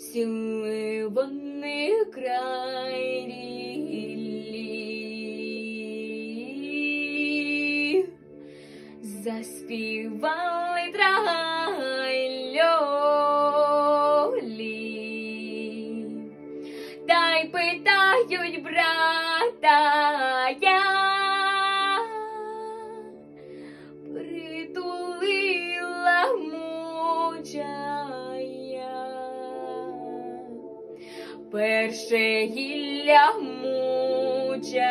Ціли вони край ріллі. Заспівали трайльолі. Та й питають брата я. Притулила мучая. Перше гілля мучая,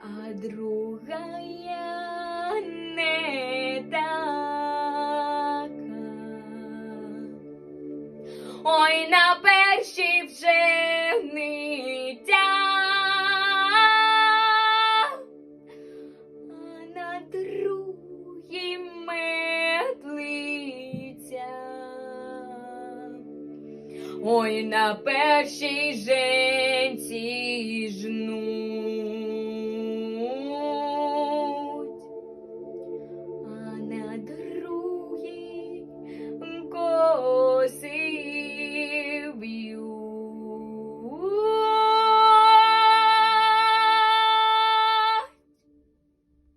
а другая не така. Ой, на першій пшениця, а на другій Ой, на першій женці жну.